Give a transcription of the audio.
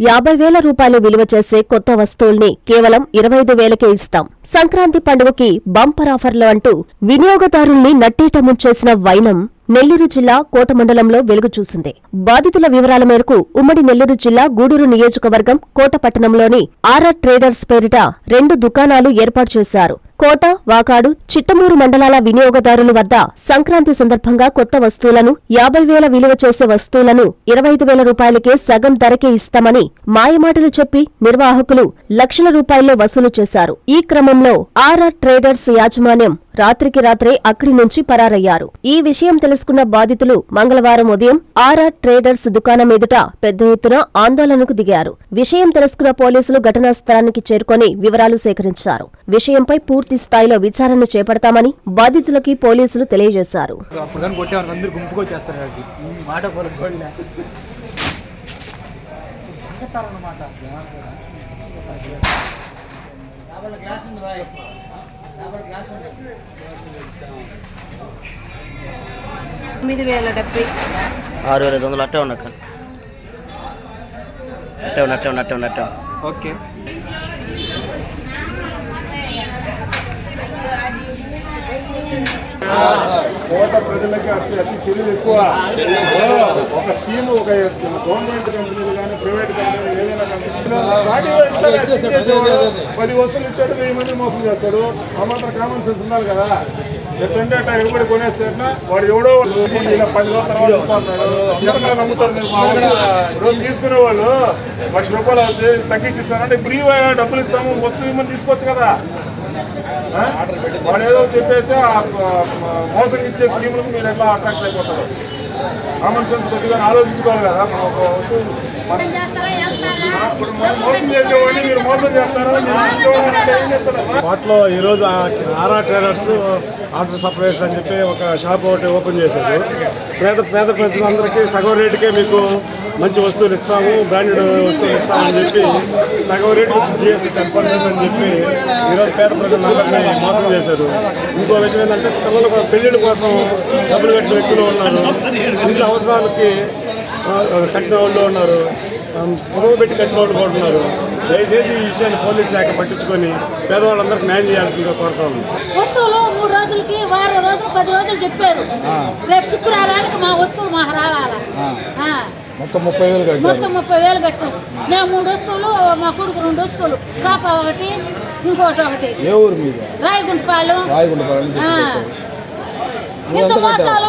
యాభై వేల రూపాయలు విలువ చేసే కొత్త వస్తువుల్ని కేవలం ఇరవై ఐదు వేలకే ఇస్తాం. సంక్రాంతి పండుగకి బంపర్ ఆఫర్లు అంటూ వినియోగదారుల్ని నట్టేట ముంచేసిన వైనం నెల్లూరు జిల్లా కోట మండలంలో వెలుగు చూసింది. బాధితుల వివరాల మేరకు ఉమ్మడి నెల్లూరు జిల్లా గూడూరు నియోజకవర్గం కోట పట్టణంలోని ఆర్ఆర్ ట్రేడర్స్ పేరిట రెండు దుకాణాలు ఏర్పాటు చేశారు. కోట వాకాడు చిట్టమూరు మండలాల వినియోగదారుల వద్ద సంక్రాంతి సందర్భంగా కొత్త వస్తువులను యాభై వేల విలువ చేసే వస్తువులను ఇరవై ఐదు వేల రూపాయలకే సగం ధరకే ఇస్తామని మాయమాటలు చెప్పి నిర్వాహకులు లక్షల రూపాయల్లో వసూలు చేశారు. ఈ క్రమంలో ఆర్ఆర్ ట్రేడర్స్ యాజమాన్యం రాత్రికి రాత్రే అక్కడి నుంచి పరారయ్యారు. ఈ విషయం తెలుసుకున్న బాధితులు మంగళవారం ఉదయం ఆర్ఆర్ ట్రేడర్స్ దుకాణం ఎదుట పెద్ద ఎత్తున ఆందోళనకు దిగారు. విషయం తెలుసుకున్న పోలీసులు ఘటనా స్థలానికి చేరుకొని వివరాలు సేకరించారు. విషయంపై పూర్తి స్థాయిలో విచారణ చేపడతామని బాధితులకి పోలీసులు తెలియజేశారు. తొమ్మిది వేల డెబ్బై. ఆరు వేల ఐదు వందలు అట్టే ఉన్నక్క అట్టే ఉన్న అట్టే ఉన్న అట్టే ఉన్న అట్టే ఉన్న. ఓకే. కోట ప్రజలకి అతి అతి తెలివి ఎక్కువ. ఒక స్కీమ్ ఒక గవర్నమెంట్ కంపెనీలు కానీ ప్రైవేట్ కంపెనీలు ఏదైనా కంపెనీ. పది వస్తువులు ఇచ్చాడు వెయ్యి మంది మోసం చేస్తాడు. ఆ మాత్రం కామన్ సెన్స్ ఉండాలి కదా. ఎట్లంటే అట్లా ఎవరు కొనేస్తాడన్నా వాడు ఎవడో పది రోజుల తర్వాత నమ్ముతారు? రోజు తీసుకునే వాళ్ళు లక్ష రూపాయలు ఇప్పుడు ఇవ్వ, డబ్బులు ఇస్తాము వస్తువు ఇవ్వమని తీసుకోవచ్చు కదా? వాడు ఏదో చెప్పేస్తే ఆ, మోసం ఇచ్చే స్కీములకు మీరు ఎట్లా అట్రాక్ట్ అయిపోతారు? కామన్ సెన్స్ కొద్దిగా ఆలోచించుకోవాలి కదా మనం వాటిలో ఈరోజు ఆర్ఆర్ ట్రేడర్స్ ఆర్డర్ సప్లైర్స్ అని చెప్పి ఒక షాప్ ఒకటి ఓపెన్ చేశారు. పేద పేద ప్రజలందరికీ సగం రేటుకే మీకు మంచి వస్తువులు ఇస్తాము బ్రాండెడ్ వస్తువులు ఇస్తామని చెప్పి సగం రేటు జిఎస్టీ టెన్ పర్సెంట్ అని చెప్పి ఈరోజు పేద ప్రజలందరినీ మోసం చేశారు. ఇంకో విషయం ఏంటంటే పిల్లల కో- పెళ్ళిళ్ళ కోసం డబ్బులు కట్టిన వ్యక్తులు ఉన్నారు. ఇంట్లో అవసరాలకి కట్టిన వాళ్ళు ఉన్నారు. పొదవ పెట్టి కట్టిన వాళ్ళు కూడా ఉన్నారు దయచేసి ఈ విషయాన్ని పోలీస్ శాఖ పట్టించుకొని పేదవాళ్ళందరికీ న్యాయం చేయాల్సిందిగా కోరుతా ఉన్నాం. వస్తువులు మూడు రోజులకి వారం రోజులు పది రోజులు చెప్పారు. రేపు శుక్రవారానికి మా వస్తువులు మాకు రావాలా. మొత్తం ముప్పై వేలు కట్టారు. మొత్తం ముప్పై వేలు కట్టు. మేము మూడు వస్తువులు మా కొడుకు రెండు వస్తువులు. సోఫా ఒకటి ఇంకోటి ఒకటి. ఏ ఊరు మీద? రాయగుంటపాలెం. ఆ. ఇంత మోసాలు